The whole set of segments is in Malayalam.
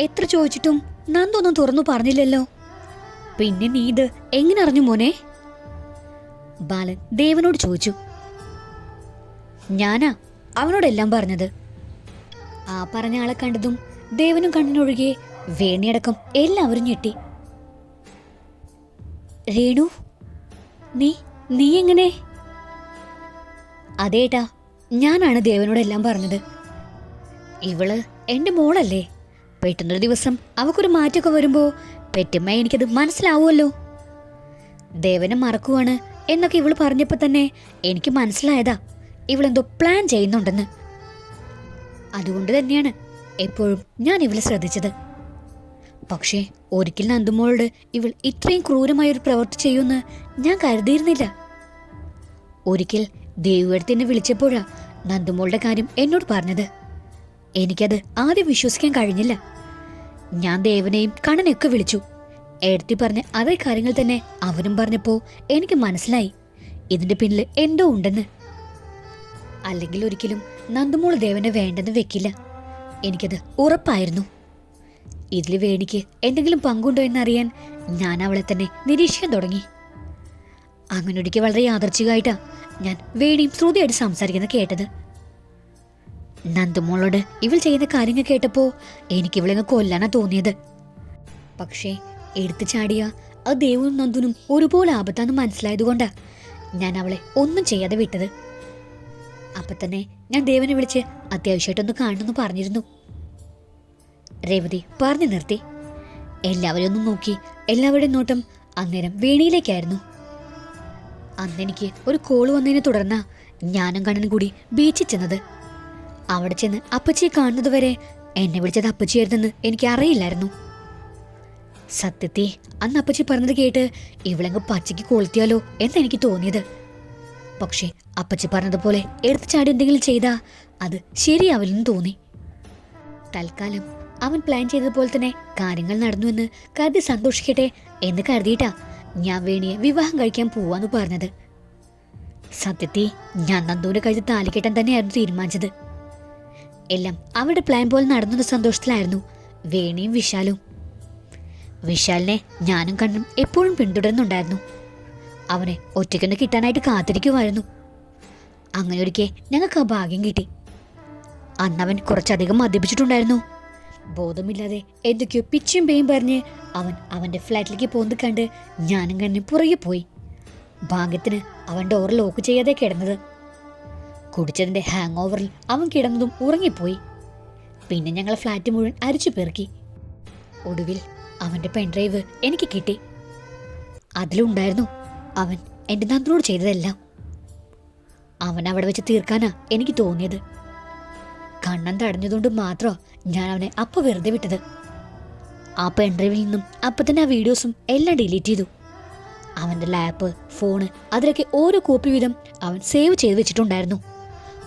എത്ര ചോദിച്ചിട്ടും നന്ദൊന്നും തുറന്നു പറഞ്ഞില്ലല്ലോ. പിന്നെ നീ ഇത് എങ്ങനെ അറിഞ്ഞു മോനെ? ബാലൻ ദേവനോട് ചോദിച്ചു. ഞാനാ അവനോടെല്ലാം പറഞ്ഞത്. ആ പറഞ്ഞ ആളെ കണ്ടതും ദേവനും കണ്ണിനൊഴികെ വേണിയടക്കം എല്ലാവരും ഞെട്ടി. രേണു നീ നീ എങ്ങനെ? അതേട്ടാ ഞാനാണ് ദേവനോടെല്ലാം പറഞ്ഞത്. ഇവൾ എന്റെ മോളല്ലേ? പെട്ടെന്നൊരു ദിവസം അവക്കൊരു മാറ്റമൊക്കെ വരുമ്പോ പെറ്റമ്മ എനിക്കത് മനസ്സിലാവുമല്ലോ. ദേവനെ മറക്കുവാണ് എന്നൊക്കെ ഇവൾ പറഞ്ഞപ്പോൾ തന്നെ എനിക്ക് മനസ്സിലായതാ. ഇവളെന്തോ പ്ലാൻ ചെയ്യുന്നുണ്ടെന്ന്. അതുകൊണ്ട് തന്നെയാണ് എപ്പോഴും ഞാൻ ഇവളെ ശ്രദ്ധിച്ചത്. പക്ഷേ ഒരിക്കൽ നന്ദുമോളോട് ഇവൾ ഇത്രയും ക്രൂരമായ ഒരു പ്രവൃത്തി ചെയ്യുമെന്ന് ഞാൻ കരുതിയിരുന്നില്ല. ഒരിക്കൽ ദേവിയെടുത്ത് എന്നെ വിളിച്ചപ്പോഴാ നന്ദുമോളുടെ കാര്യം എന്നോട് പറഞ്ഞത്. എനിക്കത് ആദ്യം വിശ്വസിക്കാൻ കഴിഞ്ഞില്ല. ഞാൻ ദേവനെയും കണ്ണനെയൊക്കെ വിളിച്ചു. എടുത്തി പറഞ്ഞ അതേ കാര്യങ്ങൾ തന്നെ അവനും പറഞ്ഞപ്പോ എനിക്ക് മനസ്സിലായി. ഇതിന്റെ പിന്നിൽ എന്തോ ഉണ്ടെന്ന്. അല്ലെങ്കിൽ ഒരിക്കലും നന്ദുമോൾ ദേവനെ വേണ്ടെന്ന് വെക്കില്ല. എനിക്കത് ഉറപ്പായിരുന്നു. ഇതിൽ വേണിക്ക് എന്തെങ്കിലും പങ്കുണ്ടോ എന്നറിയാൻ ഞാൻ അവളെ തന്നെ നിരീക്ഷിക്കാൻ തുടങ്ങി. അങ്ങനൊരിക്കൽ വളരെ യാദർച്ഛികമായിട്ടാ ഞാൻ വേണിയും ശ്രുതിയായിട്ട് സംസാരിക്കുന്നത് കേട്ടത്. നന്ദുമോളോട് ഇവൾ ചെയ്യുന്ന കാര്യങ്ങൾ കേട്ടപ്പോ എനിക്ക് ഇവളെ കൊല്ലാനാ തോന്നിയത്. പക്ഷേ എടുത്തു ചാടിയ ആ ദേവും നന്ദുനും ഒരുപോലെ ആപത്താന്ന് മനസ്സിലായതുകൊണ്ടാ ഞാൻ അവളെ ഒന്നും ചെയ്യാതെ വിട്ടത്. അപ്പൊ തന്നെ ഞാൻ ദേവനെ വിളിച്ച് അത്യാവശ്യമായിട്ടൊന്ന് കാണണമെന്ന് പറഞ്ഞിരുന്നു. രേവതി പറഞ്ഞു നിർത്തി. എല്ലാവരും ഒന്നും നോക്കി. എല്ലാവരുടെയും നോട്ടം അന്നേരം വേണിയിലേക്കായിരുന്നു. അന്നെനിക്ക് ഒരു കോൾ വന്നതിനെ തുടർന്നാ ഞാനും കണ്ണനും കൂടി ബീച്ചിൽ ചെന്നത്. അവിടെ ചെന്ന് അപ്പച്ചിയെ കാണുന്നതുവരെ എന്നെ വിളിച്ചത് അപ്പച്ചിയായിരുന്നെന്ന് എനിക്ക് അറിയില്ലായിരുന്നു. സത്യത്തെ അന്ന് അപ്പച്ചി പറഞ്ഞത് കേട്ട് ഇവളങ്ങ് പച്ചയ്ക്ക് കൊളുത്തിയാലോ എന്നെനിക്ക് തോന്നിയത്. പക്ഷേ അപ്പച്ചി പറഞ്ഞതുപോലെ എടുത്തു ചാടി എന്തെങ്കിലും ചെയ്താ അത് ശരിയാവില്ലെന്ന് തോന്നി. തൽക്കാലം അവൻ പ്ലാൻ ചെയ്തതുപോലെ തന്നെ കാര്യങ്ങൾ നടന്നുവെന്ന് കരുതി സന്തോഷിക്കട്ടെ എന്ന് കരുതിയിട്ടാ ഞാൻ വേണിയെ വിവാഹം കഴിക്കാൻ പോവാന്ന് പറഞ്ഞത്. സത്യത്തെ ഞാൻ നന്ദുവിന്റെ കഴിച്ച് താലിക്കെട്ടാൻ തന്നെയായിരുന്നു തീരുമാനിച്ചത്. എല്ലാം അവരുടെ പ്ലാൻ പോലെ നടന്നത് സന്തോഷത്തിലായിരുന്നു. വേണിയും വിശാലും. വിശാലിനെ ഞാനും കണ്ണും എപ്പോഴും പിന്തുടരുന്നുണ്ടായിരുന്നു. അവനെ ഒറ്റയ്ക്കൊന്ന് കിട്ടാനായിട്ട് കാത്തിരിക്കുമായിരുന്നു. അങ്ങനെ ഒരിക്കൽ ഞങ്ങൾക്ക് ആ ഭാഗ്യം കിട്ടി. അന്നവൻ കുറച്ചധികം മദ്യപിച്ചിട്ടുണ്ടായിരുന്നു. ബോധമില്ലാതെ എന്തൊക്കെയോ പിച്ചും പേയും പറഞ്ഞ് അവൻ അവന്റെ ഫ്ലാറ്റിലേക്ക് പോകുന്നത് കണ്ട് ഞാനും കണ്ണും പുറകെ പോയി. ഭാഗ്യത്തിന് അവൻ ഡോർ ലോക്ക് ചെയ്യാതെ കിടന്നത്. കുടിച്ചതിന്റെ ഹാങ് ഓവറിൽ അവൻ കിടന്നതും ഉറങ്ങിപ്പോയി. പിന്നെ ഞങ്ങൾ ഫ്ലാറ്റ് മുഴുവൻ അരിച്ചു പെറുക്കി. ഒടുവിൽ അവന്റെ പെൺഡ്രൈവ് എനിക്ക് കിട്ടി. അതിലുണ്ടായിരുന്നു അവൻ എന്റെ നന്ദനോട് ചെയ്തതെല്ലാം. അവൻ അവിടെ വെച്ച് തീർക്കാനാ എനിക്ക് തോന്നിയത്. കണ്ണൻ തടഞ്ഞതുകൊണ്ട് മാത്രം ഞാൻ അവനെ അപ്പോൾ വെറുതെ വിട്ടത്. ആ പെൺഡ്രൈവിൽ നിന്നും അപ്പൊ തന്നെ ആ വീഡിയോസും എല്ലാം ഡിലീറ്റ് ചെയ്തു. അവന്റെ ലാപ്പ് ഫോണ് അതിലൊക്കെ ഓരോ കോപ്പി വീതം അവൻ സേവ് ചെയ്ത് വെച്ചിട്ടുണ്ടായിരുന്നു.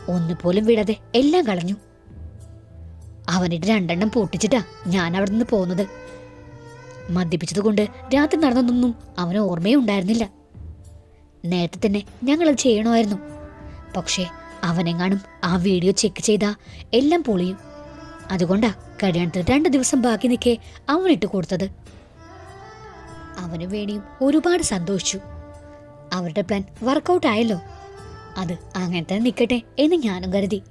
ഒന്നുപോലും വിടാതെ എല്ലാം കളഞ്ഞു. അവനിട്ട് രണ്ടെണ്ണം പൊട്ടിച്ചിട്ടാ ഞാൻ അവിടെ നിന്ന് പോകുന്നത് മദ്യപിച്ചത് കൊണ്ട് രാത്രി നടന്നതൊന്നും അവന് ഓർമ്മയേ ഉണ്ടായിരുന്നില്ല. നേരത്തെ തന്നെ ഞങ്ങളത് ചെയ്യണമായിരുന്നു. പക്ഷേ അവനെങ്ങാനും ആ വീഡിയോ ചെക്ക് ചെയ്താ എല്ലാം പൊളിയും. അതുകൊണ്ടാ കല്യാണത്തിന് രണ്ട് ദിവസം ബാക്കി നിൽക്കെ അവനിട്ട് കൊടുത്തത്. അവന് വേണിയും ഒരുപാട് സന്തോഷിച്ചു. അവരുടെ പ്ലാൻ വർക്കൗട്ട് ആയല്ലോ. അത് അങ്ങനെ തന്നെ നിൽക്കട്ടെ എന്ന് ഞാനും കരുതി.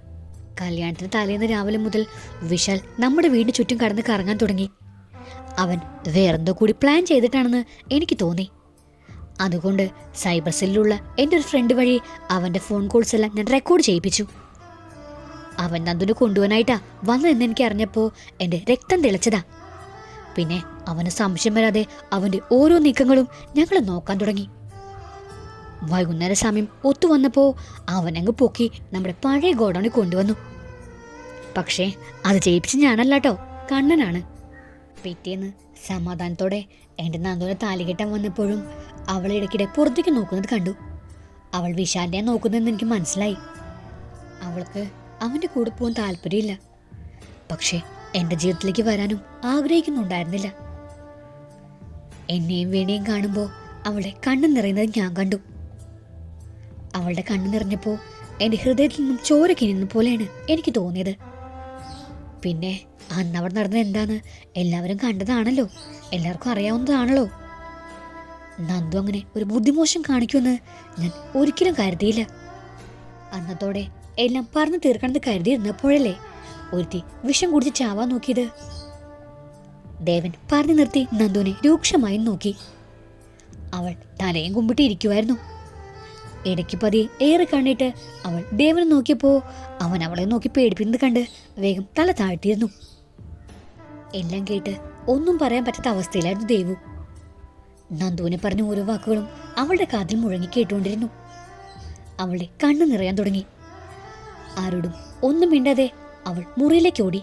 കല്യാണത്തിന് തലേന്ന് രാവിലെ മുതൽ വിശാൽ നമ്മുടെ വീടിന് ചുറ്റും കടന്ന് കറങ്ങാൻ തുടങ്ങി. അവൻ വേറെന്തോ കൂടി പ്ലാൻ ചെയ്തിട്ടാണെന്ന് എനിക്ക് തോന്നി. അതുകൊണ്ട് സൈബർ സെല്ലിലുള്ള എന്റെ ഒരു ഫ്രണ്ട് വഴി അവന്റെ ഫോൺ കോൾസ് എല്ലാം ഞാൻ റെക്കോർഡ് ചെയ്യിപ്പിച്ചു. അവൻ നന്ദുനെ കൊണ്ടുപോകാനായിട്ടാ വന്നതെന്ന് എനിക്ക് അറിഞ്ഞപ്പോൾ എന്റെ രക്തം തിളച്ചതാ. പിന്നെ അവന് സംശയം വരാതെ അവന്റെ ഓരോ നീക്കങ്ങളും ഞങ്ങൾ നോക്കാൻ തുടങ്ങി. വൈകുന്നേര സമയം ഒത്തു വന്നപ്പോൾ അവനങ്ങ് പൊക്കി നമ്മുടെ പഴയ ഗോഡൌണിൽ കൊണ്ടുവന്നു. പക്ഷേ അത് ജയിപ്പിച്ച് ഞാനല്ല കേട്ടോ കണ്ണനാണ്. പിറ്റേന്ന് സമാധാനത്തോടെ എന്റെ നന്ദുനെ താലികെട്ടാൻ വന്നപ്പോഴും അവൾ ഇടയ്ക്കിടെ പുറത്തേക്ക് നോക്കുന്നത് കണ്ടു. അവൾ വിശാലിനെ നോക്കുന്നതെന്ന് എനിക്ക് മനസ്സിലായി. അവൾക്ക് അവന്റെ കൂടെ പോകാൻ താല്പര്യമില്ല. പക്ഷേ എന്റെ ജീവിതത്തിലേക്ക് വരാനും ആഗ്രഹിക്കുന്നുണ്ടായിരുന്നില്ല. എന്നെയും വീണയും കാണുമ്പോൾ അവളെ കണ്ണു നിറയുന്നത് ഞാൻ കണ്ടു. അവളുടെ കണ്ണു നിറഞ്ഞപ്പോൾ എന്റെ ഹൃദയത്തിൽ നിന്നും ചോര കിനിയുന്ന പോലെയാണ് എനിക്ക് തോന്നിയത്. പിന്നെ അന്ന് അവിടെ നടന്നത് എന്താന്ന് എല്ലാവരും കണ്ടതാണല്ലോ. എല്ലാവർക്കും അറിയാവുന്നതാണല്ലോ. നന്ദു അങ്ങനെ ഒരു ബുദ്ധിമോശം കാണിക്കുമെന്ന് ഞാൻ ഒരിക്കലും കരുതിയില്ല. അന്നത്തോടെ എല്ലാം പറഞ്ഞു തീർക്കണമെന്ന് കരുതിയിരുന്നപ്പോഴല്ലേ ഒരുത്തി വിഷം കുടിച്ച് ചാവാൻ നോക്കിയത്. ദേവൻ പറഞ്ഞു നിർത്തി നന്ദുവിനെ രൂക്ഷമായി നോക്കി. അവൾ തലയും കുമ്പിട്ട് ഇരിക്കുമായിരുന്നു ഇടയ്ക്ക് പതിയെ ഏറെ കണ്ടിട്ട് അവൾ ദേവനെ നോക്കിയപ്പോ അവൻ അവളെ നോക്കി പേടിപ്പിക്കുന്നത് കണ്ട് വേഗം തല താഴ്ത്തിയിരുന്നു. എല്ലാം കേട്ട് ഒന്നും പറയാൻ പറ്റാത്ത അവസ്ഥയിലായിരുന്നു ദേവു. നന്ദുവിനെ പറഞ്ഞ ഓരോ വാക്കുകളും അവളുടെ കാതിൽ മുഴങ്ങി കേട്ടുകൊണ്ടിരുന്നു. അവളുടെ കണ്ണു നിറയാൻ തുടങ്ങി. ആരോടും ഒന്നും മിണ്ടാതെ അവൾ മുറിയിലേക്ക് ഓടി.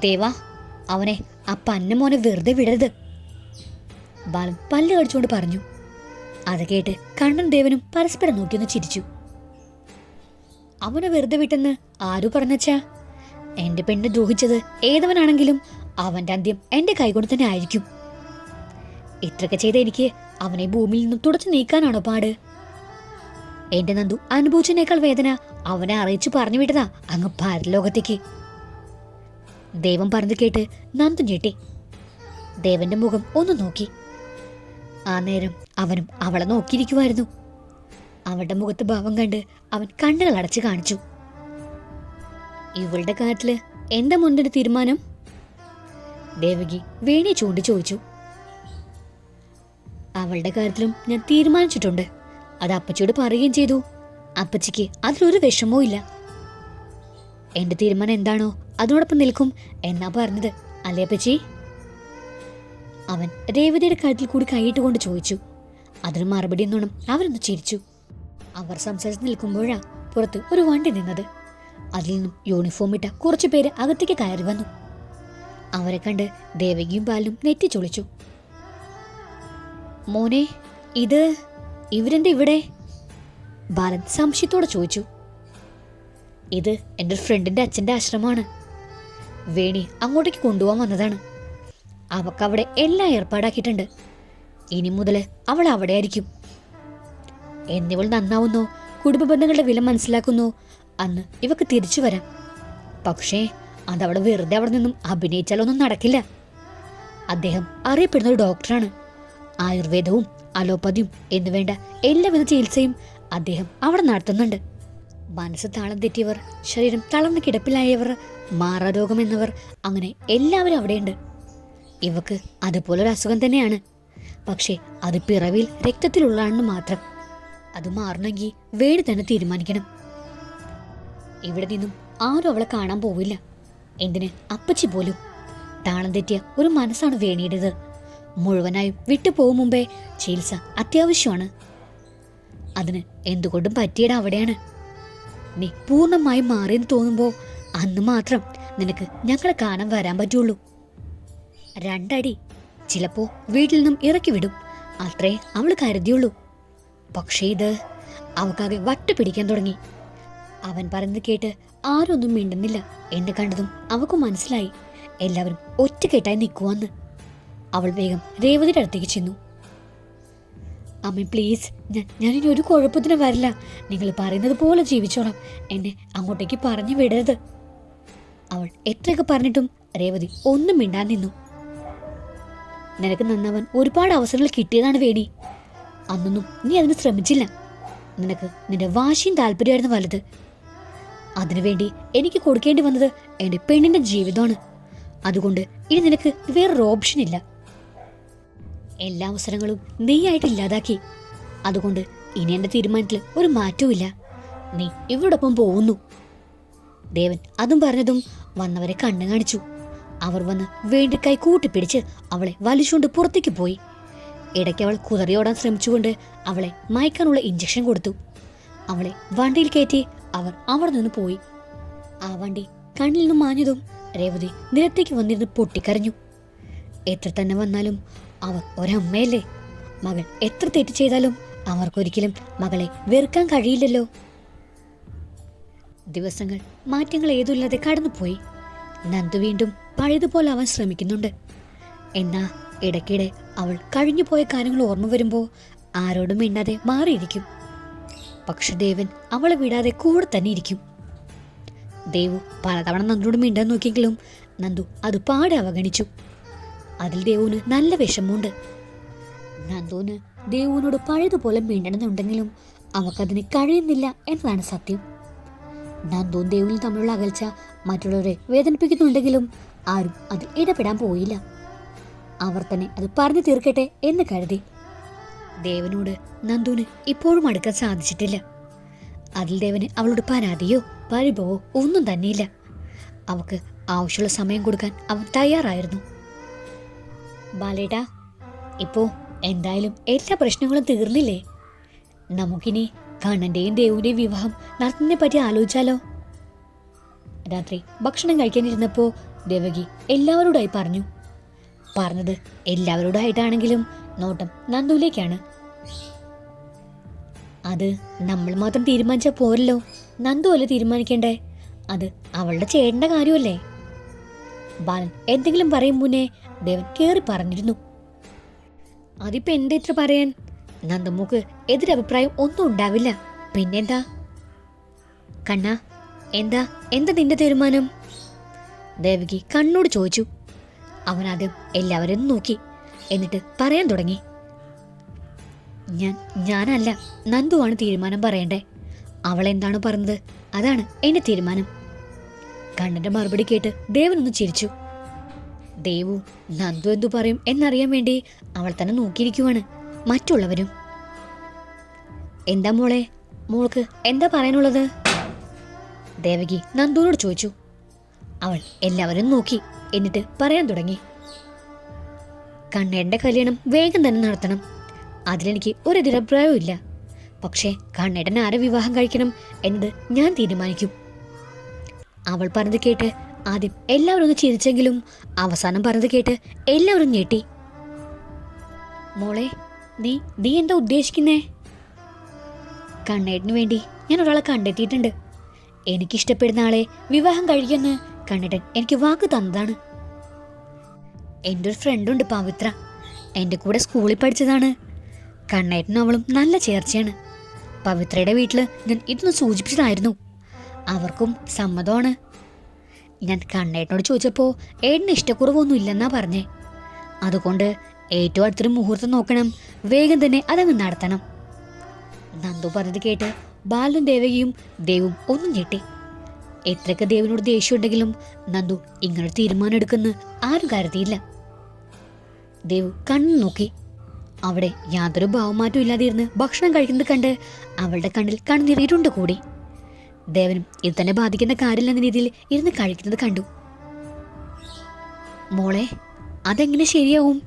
ദേവാ അവനെ ആ പന്നമോനെ വെറുതെ വിടരുത്. ബാലൻ പല്ല് കടിച്ചുകൊണ്ട് പറഞ്ഞു. അത് കേട്ട് കണ്ണൻ ദേവനും പരസ്പരം നോക്കിയൊന്ന് ചിരിച്ചു. അവനെ വെറുതെ വിട്ടെന്ന് ആരു പറഞ്ഞച്ചാ? എന്റെ പെണ്ണ് ദ്രോഹിച്ചത് ഏതവനാണെങ്കിലും അവന്റെ അന്ത്യം എന്റെ കൈകൊണ്ട് തന്നെ ആയിരിക്കും. ഇത്രയൊക്കെ ചെയ്ത എനിക്ക് അവനെ ഭൂമിയിൽ നിന്നും തുടച്ചു നീക്കാനാണോ പാട്? എന്റെ നന്ദു അനുഭവിച്ചതിനേക്കാൾ വേദന അവനെ അറിയിച്ചു പറഞ്ഞു വിട്ടതാ അങ്ങ് ഭാരലോകത്തേക്ക് ദേവൻ പറഞ്ഞു കേട്ട് നന്ദു ഞെട്ടി. ദേവന്റെ മുഖം ഒന്ന് നോക്കി. ആ നേരം അവനും അവളെ നോക്കിയിരിക്കുമായിരുന്നു അവളുടെ മുഖത്ത് ഭാവം കണ്ട് അവൻ കണ്ണുകൾ അടച്ചു കാണിച്ചു. ഇവളുടെ കാര്യത്തിൽ എന്താ മുൻപിന്റെ തീരുമാനം? ദേവകി വേണി ചൂണ്ടി ചോദിച്ചു. അവളുടെ കാര്യത്തിലും ഞാൻ തീരുമാനിച്ചിട്ടുണ്ട്. അത് അപ്പച്ചിയോട് പറയുകയും ചെയ്തു. അപ്പച്ചിക്ക് അതിലൊരു വിഷമവും ഇല്ല. എന്റെ തീരുമാനം എന്താണോ അതിനോടൊപ്പം നിൽക്കും എന്നാ പറഞ്ഞത്. അല്ലേ അപ്പച്ചി? അവൻ രേവതിയുടെ കഴുത്തിൽ കൂടി കൈയിട്ട് കൊണ്ട് ചോദിച്ചു. അതിന് മറുപടി എന്നോണം അവരൊന്ന് ചിരിച്ചു. അവർ സംസാരിച്ച് നിൽക്കുമ്പോഴാ പുറത്ത് ഒരു വണ്ടി നിന്നത്. അതിൽ നിന്നും യൂണിഫോം ഇട്ട കുറച്ചു പേര് അകത്തേക്ക് കയറി വന്നു. അവരെ കണ്ട് ദേവകിയും ബാലും നെറ്റി ചൊളിച്ചു. മോനെ ഇത് ഇവരെന്താ ഇവിടെ? ബാലൻ സംശയത്തോടെ ചോദിച്ചു. ഇത് എന്റെ ഫ്രണ്ടിന്റെ അച്ഛന്റെ ആശ്രമമാണ്. വേണി അങ്ങോട്ടേക്ക് കൊണ്ടുപോകാൻ വന്നതാണ്. അവക്കവിടെ എല്ലാം ഏർപ്പാടാക്കിയിട്ടുണ്ട്. ഇനി മുതൽ അവൾ അവിടെ ആയിരിക്കും എന്നിവൾ നന്നാവുന്നോ കുടുംബ ബന്ധങ്ങളുടെ വില മനസ്സിലാക്കുന്നു. അന്ന് ഇവക്ക് തിരിച്ചു വരാം. പക്ഷേ അതവിടെ വെറുതെ അവിടെ നിന്നും അഭിനയിച്ചാലൊന്നും നടക്കില്ല. അദ്ദേഹം അറിയപ്പെടുന്ന ഒരു ഡോക്ടറാണ്. ആയുർവേദവും അലോപ്പതിയും എന്നുവേണ്ട എല്ലാവിധ ചികിത്സയും അദ്ദേഹം അവിടെ നടത്തുന്നുണ്ട്. മനസ്സ് താളം തെറ്റിയവർ ശരീരം തളർന്ന് കിടപ്പിലായവർ മാറാരോഗം എന്നവർ അങ്ങനെ എല്ലാവരും അവിടെയുണ്ട്. ഇവക്ക് അതുപോലൊരു അസുഖം തന്നെയാണ്. പക്ഷേ അത് പിറവിയിൽ രക്തത്തിലുള്ളതാണെന്ന് മാത്രം. അത് മാറണമെങ്കിൽ വേണി തന്നെ തീരുമാനിക്കണം. ഇവിടെ നിന്നും ആരും അവളെ കാണാൻ പോവില്ല. എന്തിന് അപ്പച്ചി പോലും? താളം തെറ്റിയ ഒരു മനസ്സാണ് വേണിയുടേത്. മുഴുവനായും വിട്ടുപോകും മുമ്പേ ചികിത്സ അത്യാവശ്യമാണ്. അതിന് എന്തുകൊണ്ടും പറ്റിയിട അവിടെയാണ്. നീ പൂർണമായും മാറിയെന്ന് തോന്നുമ്പോൾ അന്ന് മാത്രം നിനക്ക് ഞങ്ങളെ കാണാൻ വരാൻ പറ്റുള്ളൂ. രണ്ടടി. ചിലപ്പോ വീട്ടിൽ നിന്നും ഇറക്കി വിടും. അത്രേ അവൾ കരുതിയുള്ളൂ. പക്ഷേ ഇത് അവക്കാകെ വട്ട് പിടിക്കാൻ തുടങ്ങി. അവൻ പറയുന്നത് കേട്ട് ആരൊന്നും മിണ്ടുന്നില്ല. എന്നെ കണ്ടതും അവൾക്ക് മനസ്സിലായി. എല്ലാവരും ഒറ്റക്കെട്ടായി നിൽക്കുവാന്ന് അവൾ വേഗം രേവതിയുടെ അടുത്തേക്ക് ചെന്നു. അമ്മ പ്ലീസ് ഞാൻ ഞാനിനി ഒരു കുഴപ്പത്തിന് വരില്ല. നിങ്ങൾ പറയുന്നത് പോലെ ജീവിച്ചോളാം. എന്നെ അങ്ങോട്ടേക്ക് പറഞ്ഞു വിടരുത്. അവൾ എത്രയൊക്കെ പറഞ്ഞിട്ടും രേവതി ഒന്നും മിണ്ടാൻ നിന്നു. നിനക്ക് നന്നവൻ ഒരുപാട് അവസരങ്ങൾ കിട്ടിയതാണ് വേണി. അന്നൊന്നും നീ അതിന് ശ്രമിച്ചില്ല. നിനക്ക് നിന്റെ വാശിയും താല്പര്യമായിരുന്നു വലുത്. അതിനുവേണ്ടി എനിക്ക് കൊടുക്കേണ്ടി വന്നത് എന്റെ പെണ്ണിന്റെ ജീവിതമാണ്. അതുകൊണ്ട് ഇനി നിനക്ക് വേറൊരു ഓപ്ഷൻ ഇല്ല. എല്ലാ അവസരങ്ങളും നീയായിട്ട് ഇല്ലാതാക്കി. അതുകൊണ്ട് ഇനി എന്റെ തീരുമാനത്തിൽ ഒരു മാറ്റവും ഇല്ല. നീ ഇവരോടൊപ്പം പോകുന്നു. ദേവൻ അതും പറഞ്ഞതും വന്നവരെ കണ്ണു കാണിച്ചു. അവർ വന്ന് വേണ്ടി കൈ കൂട്ടിപ്പിടിച്ച് അവളെ വലിച്ചുകൊണ്ട് പുറത്തേക്ക് പോയി. ഇടയ്ക്ക് അവൾ കുതറിയോടാൻ ശ്രമിച്ചുകൊണ്ട് അവളെ മയക്കാനുള്ള ഇഞ്ചക്ഷൻ കൊടുത്തു. അവളെ വണ്ടിയിൽ കയറ്റി അവർ അവിടെ നിന്ന് പോയി. ആ വണ്ടി കണ്ണിൽ നിന്ന് മാഞ്ഞതും രേവതി നിരത്തേക്ക് വന്നിരുന്ന് പൊട്ടിക്കരഞ്ഞു. എത്ര തന്നെ വന്നാലും അവർ ഒരമ്മയല്ലേ? മകൾ എത്ര തെറ്റ് ചെയ്താലും അവർക്കൊരിക്കലും മകളെ വെറുക്കാൻ കഴിയില്ലല്ലോ. ദിവസങ്ങൾ മാറ്റങ്ങൾ ഏതുമില്ലാതെ കടന്നുപോയി. നന്ദു വീണ്ടും പഴയതുപോലെ ആവാൻ ശ്രമിക്കുന്നുണ്ട്. എന്നാ ഇടയ്ക്കിടെ അവൾ കഴിഞ്ഞു പോയ കാര്യങ്ങൾ ഓർമ്മ വരുമ്പോൾ ആരോടും മിണ്ടാതെ മാറിയിരിക്കും. പക്ഷെ ദേവൻ അവളെ വിടാതെ കൂടെ തന്നെ ഇരിക്കും. ദേവു പലതവണ നന്ദുനോട് മിണ്ടാൻ നോക്കിയെങ്കിലും നന്ദു അത് പാടെ അവഗണിച്ചു. അതിൽ ദേവുവിന് നല്ല വിഷമമുണ്ട്. നന്ദുവിന് ദേവുവിനോട് പഴയതുപോലെ മിണ്ടണമെന്നുണ്ടെങ്കിലും അവക്കതിന് കഴിയുന്നില്ല എന്നതാണ് സത്യം. നന്ദുവും ദേവുവും തമ്മിലുള്ള അകൽച്ച മറ്റുള്ളവരെ വേദനിപ്പിക്കുന്നുണ്ടെങ്കിലും ആരും അതിൽ ഇടപെടാൻ പോയില്ല. അവർ തന്നെ അത് പറഞ്ഞു തീർക്കട്ടെ എന്ന് കരുതി. ദേവനോട് നന്ദുവിന് ഇപ്പോഴും അടുക്കാൻ സാധിച്ചിട്ടില്ല. അതിൽ ദേവന് അവളോട് പരാതിയോ പരിഭവോ ഒന്നും തന്നെയില്ല. അവക്ക് ആവശ്യമുള്ള സമയം കൊടുക്കാൻ അവൻ തയ്യാറായിരുന്നു. ബാലേട്ടാ ഇപ്പോ എന്തായാലും എല്ലാ പ്രശ്നങ്ങളും തീർന്നില്ലേ? നമുക്കിനി കണ്ണന്റെയും ദേവുവിന്റെയും വിവാഹം നടത്തുന്നതിനെ പറ്റി ആലോചിച്ചാലോ? രാത്രി ഭക്ഷണം കഴിക്കാനിരുന്നപ്പോ ദേവകി എല്ലാവരോടായി പറഞ്ഞു. പറഞ്ഞത് എല്ലാവരോടായിട്ടാണെങ്കിലും നോട്ടം നന്ദുവിലേക്കാണ്. അത് നമ്മൾ മാത്രം തീരുമാനിച്ചാൽ പോരല്ലോ. നന്ദു അല്ലേ തീരുമാനിക്കേണ്ടേ? അത് അവളുടെ ചേട്ടന്റെ കാര്യമല്ലേ? ബാലൻ എന്തെങ്കിലും പറയും മുന്നേ ദേവൻ കേറി പറഞ്ഞിരുന്നു. അതിപ്പോ എന്താ ഇത്ര പറയാൻ? നന്ദമ്മൂക്ക് എതിരഭിപ്രായം ഒന്നും ഉണ്ടാവില്ല. പിന്നെന്താ? കണ്ണ എന്താ? എന്താ നിന്റെ തീരുമാനം? ദേവകി കണ്ണോട് ചോദിച്ചു. അവൻ ആദ്യം എല്ലാവരും നോക്കി. എന്നിട്ട് പറയാൻ തുടങ്ങി. ഞാൻ ഞാനല്ല നന്ദുവാണ് തീരുമാനം പറയണ്ടേ. അവൾ എന്താണ് പറഞ്ഞത്? അതാണ് എന്റെ തീരുമാനം. കണ്ണന്റെ മറുപടി കേട്ട് ദേവനൊന്ന് ചിരിച്ചു. ദേവു നന്ദു എന്തു പറയും എന്നറിയാൻ വേണ്ടി അവൾ തന്നെ നോക്കിയിരിക്കുവാണ് മറ്റുള്ളവരും. എന്താ മോളെ? മോൾക്ക് എന്താ പറയാനുള്ളത്? ദേവകി നന്ദുവിനോട് ചോദിച്ചു. അവൾ എല്ലാവരും നോക്കി. എന്നിട്ട് പറയാൻ തുടങ്ങി. കണ്ണേന്റെ കല്യാണം വേഗം തന്നെ നടത്തണം. അതിലെനിക്ക് ഒരു ദുരഭിപ്രായവും ഇല്ല. പക്ഷേ കണ്ണേട്ടൻ ആരെ വിവാഹം കഴിക്കണം എന്നത് ഞാൻ തീരുമാനിക്കും. അവൾ പറഞ്ഞത് കേട്ട് ആദ്യം എല്ലാവരും ഒന്ന് ചിരിച്ചെങ്കിലും അവസാനം പറഞ്ഞത് കേട്ട് എല്ലാവരും ഞെട്ടി. മോളെ നീ നീ എന്താ ഉദ്ദേശിക്കുന്നേ? കണ്ണേടിന് വേണ്ടി ഞാൻ ഒരാളെ കണ്ടെത്തിയിട്ടുണ്ട്. എനിക്കിഷ്ടപ്പെടുന്ന ആളെ വിവാഹം കഴിക്കുമെന്ന് കണ്ണേട്ടൻ എനിക്ക് വാക്ക് തന്നതാണ്. എന്റെ ഒരു ഫ്രണ്ടുണ്ട് പവിത്ര. എന്റെ കൂടെ സ്കൂളിൽ പഠിച്ചതാണ്. കണ്ണേട്ടനും അവളും നല്ല ചേർച്ചയാണ്. പവിത്രയുടെ വീട്ടിൽ ഞാൻ ഇതൊന്ന് സൂചിപ്പിച്ചതായിരുന്നു. അവർക്കും സമ്മതമാണ്. ഞാൻ കണ്ണേട്ടനോട് ചോദിച്ചപ്പോൾ ഏട്ടന് ഇഷ്ടക്കുറവൊന്നും ഇല്ലെന്നാ പറഞ്ഞേ. അതുകൊണ്ട് ഏറ്റവും അടുത്തൊരു മുഹൂർത്തം നോക്കണം. വേഗം തന്നെ അതങ്ങ് നടത്തണം. നന്ദു പറഞ്ഞത് കേട്ട് ബാലും ദേവകിയും ദേവും ഒന്നും ഞെട്ടി. എത്രയൊക്കെ ദേവനോട് ദേഷ്യമുണ്ടെങ്കിലും നന്ദു ഇങ്ങനെ തീരുമാനം എടുക്കുന്ന ആരും കരുതിയില്ല. ദേവ് കണ്ണു നോക്കി. അവിടെ യാതൊരു ഭാവമാറ്റവും ഇല്ലാതിരുന്ന് ഭക്ഷണം കഴിക്കുന്നത് കണ്ട് അവളുടെ കണ്ണിൽ കണ്ണുനീറിയിട്ടുണ്ട് കൂടി. ദേവനും ഇത് തന്നെ ബാധിക്കുന്ന കാര്യമില്ലെന്ന രീതിയിൽ ഇരുന്ന് കഴിക്കുന്നത് കണ്ടു. മോളെ അതെങ്ങനെ ശരിയാവും?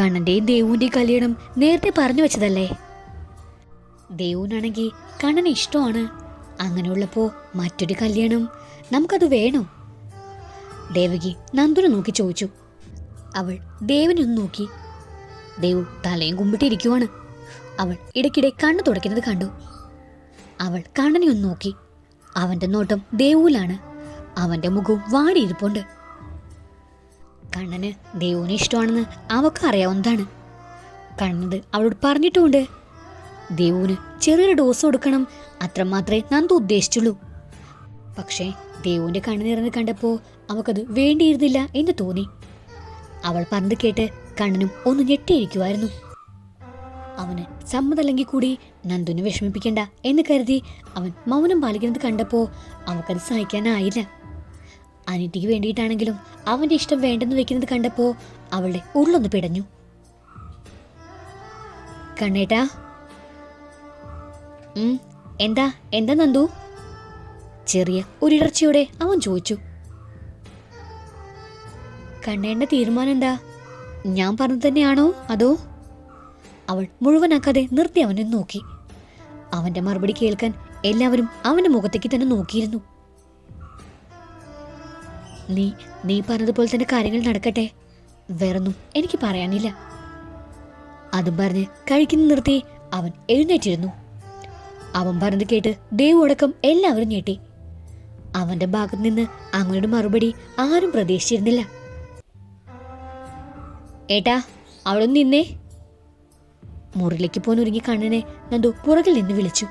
കണ്ണന്റെയും ദേവുവിന്റെയും കല്യാണം നേരത്തെ പറഞ്ഞു വെച്ചതല്ലേ? ദേവുവിനാണെങ്കിൽ കണ്ണന് ഇഷ്ടമാണ്. അങ്ങനെയുള്ളപ്പോ മറ്റൊരു കല്യാണം. നമുക്കത് വേണോ? ദേവകി നന്ദുനെ നോക്കി ചോദിച്ചു. അവൾ ദേവനൊന്ന് നോക്കി. ദേവു തലയും കുമ്പിട്ടിരിക്കുവാണ് അവൾ ഇടയ്ക്കിടെ കണ്ണു തുടയ്ക്കുന്നത് കണ്ടു. അവൾ കണ്ണനെ ഒന്ന് നോക്കി. അവന്റെ നോട്ടം ദേവുവിലാണ്. അവന്റെ മുഖവും വാടിയിരിപ്പുണ്ട് കണ്ണന് ദേവുവിനെ ഇഷ്ടമാണെന്ന് അവൾക്ക് അറിയാവുന്നതാണ്. കണ്ണത് അവളോട് പറഞ്ഞിട്ടുമുണ്ട്. ദേവുവിന് ചെറിയൊരു ഡോസ് കൊടുക്കണം അത്രമാത്രമേ നന്ദു ഉദ്ദേശിച്ചുള്ളൂ. പക്ഷേ ദേവുവിന്റെ കണ്ണു നിറഞ്ഞ് കണ്ടപ്പോൾ അവക്കത് വേണ്ടിയിരുന്നില്ല എന്ന് തോന്നി. അവൾ പറഞ്ഞത് കേട്ട് കണ്ണനും ഒന്ന് ഞെട്ടിയിരിക്കുമായിരുന്നു അവന് സമ്മതല്ലെങ്കിൽ കൂടി നന്ദുനെ വിഷമിപ്പിക്കണ്ട എന്ന് കരുതി അവൻ മൗനം പാലിക്കുന്നത് കണ്ടപ്പോൾ അവക്കത് സഹിക്കാനായില്ല. അനിറ്റിക്ക് വേണ്ടിയിട്ടാണെങ്കിലും അവന്റെ ഇഷ്ടം വേണ്ടെന്ന് വെക്കുന്നത് കണ്ടപ്പോൾ അവളുടെ ഉള്ളൊന്ന് പിടഞ്ഞു. കണ്ണേട്ടാ? എന്താ? എന്താ നന്ദു? ചെറിയ ഒരിടർച്ചയോടെ അവൻ ചോദിച്ചു. കണ്ണേണ്ട തീരുമാനം എന്താ? ഞാൻ പറഞ്ഞു തന്നെയാണോ? അതോ? അവൾ മുഴുവനാക്കാതെ നിർത്തി അവനെ നോക്കി. അവന്റെ മറുപടി കേൾക്കാൻ എല്ലാവരും അവന്റെ മുഖത്തേക്ക് തന്നെ നോക്കിയിരുന്നു. നീ നീ പറഞ്ഞതുപോലെ തന്നെ കാര്യങ്ങൾ നടക്കട്ടെ. വേറൊന്നും എനിക്ക് പറയാനില്ല. അതും പറഞ്ഞ് കഴിക്കുന്ന നിർത്തി അവൻ എഴുന്നേറ്റിരുന്നു. അവൻ പറഞ്ഞത് കേട്ട് ദേവു അടക്കം എല്ലാവരും ഞെട്ടി. അവന്റെ ഭാഗത്ത് നിന്ന് അങ്ങയുടെ മറുപടി ആരും പ്രതീക്ഷിച്ചിരുന്നില്ല. ഏട്ടാ അവിടെ നിന്നേ. മുറിലേക്ക് പോകാൻ ഒരുങ്ങി കണ്ണനെ നന്ദു പുറകിൽ നിന്ന് വിളിച്ചു.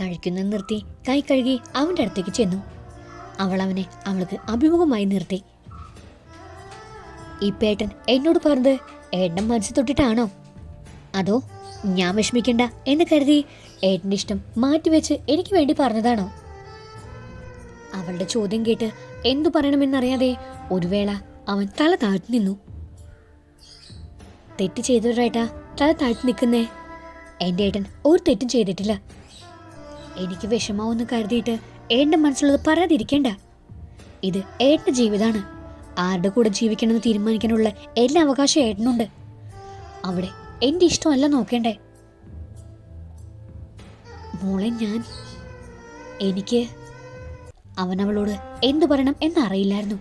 കഴിക്കുന്നത് നിർത്തി കൈ കഴുകി അവന്റെ അടുത്തേക്ക് ചെന്നു. അവൾ അവനെ അവൾക്ക് അഭിമുഖമായി നിർത്തി. ഈ പേട്ടൻ എന്നോട് പറഞ്ഞത് ഏട്ടൻ മനസ്സിൽ തൊട്ടിട്ടാണോ? അതോ ഞാൻ വിഷമിക്കണ്ട എന്ന് കരുതി ഏട്ടന്റെ ഇഷ്ടം മാറ്റിവെച്ച് എനിക്ക് വേണ്ടി പറഞ്ഞതാണോ? അവളുടെ ചോദ്യം കേട്ട് എന്തു പറയണമെന്നറിയാതെ ഒരു വേള അവൻ തല താഴ്ത്തി നിന്നു. തെറ്റ് ചെയ്തവരായിട്ടാ തല താഴ്ത്തി നിൽക്കുന്നേ? എന്റെ ഏട്ടൻ ഒരു തെറ്റും ചെയ്തിട്ടില്ല. എനിക്ക് വിഷമാവെന്ന് കരുതിയിട്ട് ഏട്ടന്റെ മനസ്സിലുള്ളത് പറയാതിരിക്കേണ്ട. ഇത് ഏട്ടന്റെ ജീവിതമാണ്. ആരുടെ കൂടെ ജീവിക്കണമെന്ന് തീരുമാനിക്കാനുള്ള എല്ലാ അവകാശവും ഏട്ടനുണ്ട്. അവിടെ എന്റെ ഇഷ്ടമല്ല നോക്കേണ്ടേ? മോളെ ഞാൻ. എനിക്ക് അവൻ അവളോട് എന്തു പറയണം എന്നറിയില്ലായിരുന്നു.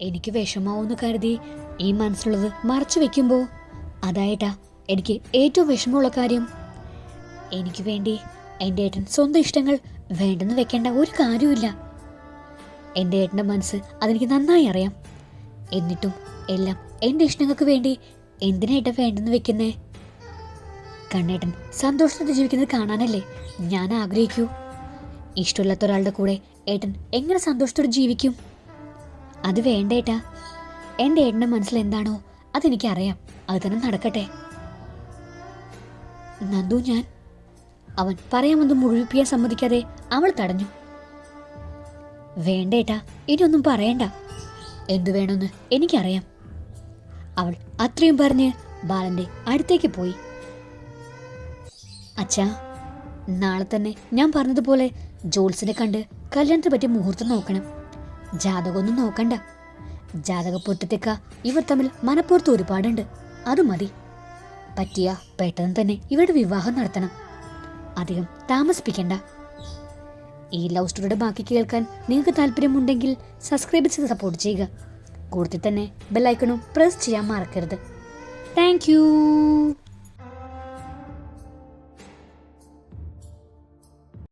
എനിക്ക് വിഷമാവുമെന്ന് കരുതി ഈ മനസ്സിലുള്ളത് മറച്ചു വെക്കുമ്പോൾ അതായിട്ടാ എനിക്ക് ഏറ്റവും വിഷമമുള്ള കാര്യം. എനിക്ക് വേണ്ടി എന്റെ ഏട്ടൻ സ്വന്തം ഇഷ്ടങ്ങൾ വേണ്ടെന്ന് വെക്കേണ്ട ഒരു കാര്യമില്ല എന്റെ ഏട്ടന്റെ മനസ്സ് അതെനിക്ക് നന്നായി അറിയാം. എന്നിട്ടും എല്ലാം എന്റെ ഇഷ്ടങ്ങൾക്ക് വേണ്ടി എന്തിനേട്ടാ വേണ്ടെന്ന് വെക്കുന്നേ? കണ്ണേട്ടൻ സന്തോഷത്തോടെ ജീവിക്കുന്നത് കാണാനല്ലേ? ഞാൻ ആഗ്രഹിക്കൂ. ഇഷ്ടമില്ലാത്ത ഒരാളുടെ കൂടെ ഏട്ടൻ എങ്ങനെ സന്തോഷത്തോടെ ജീവിക്കും? അത് വേണ്ടേട്ടാ എന്റെ ഏട്ടന്റെ മനസ്സിൽ എന്താണോ അതെനിക്കറിയാം. അത് തന്നെ നടക്കട്ടെ. നന്ദു ഞാൻ. അവൻ പറയാമെന്ന് മുഴുവിപ്പിക്കാൻ സമ്മതിക്കാതെ അവൾ തടഞ്ഞു. വേണ്ടേട്ടാ ഇനിയൊന്നും പറയണ്ട. എന്തു വേണമെന്ന് എനിക്കറിയാം. അവൾ അത്രയും പറഞ്ഞ് ബാലന്റെ അടുത്തേക്ക് പോയി. അച്ഛാ നാളെ തന്നെ ഞാൻ പറഞ്ഞതുപോലെ ജോൾസിനെ കണ്ട് കല്യാണത്തെ പറ്റി മുഹൂർത്തം നോക്കണം. ജാതകമൊന്നും നോക്കണ്ട. ജാതക പൊരുത്തത്തേക്ക ഇവർ തമ്മിൽ മനപ്പുറത്ത് ഒരുപാടുണ്ട്. അത് മതി. പറ്റിയ പെട്ടെന്ന് തന്നെ ഇവരുടെ വിവാഹം നടത്തണം. അധികം താമസിപ്പിക്കണ്ട. ഈ ലവ് സ്റ്റോറിയുടെ ബാക്കി കേൾക്കാൻ നിങ്ങൾക്ക് താല്പര്യമുണ്ടെങ്കിൽ സബ്സ്ക്രൈബ് ചെയ്ത് സപ്പോർട്ട് ചെയ്യുക. കൂടുതൽ തന്നെ ബെല്ലൈക്കണും പ്രസ് ചെയ്യാൻ മറക്കരുത്. താങ്ക്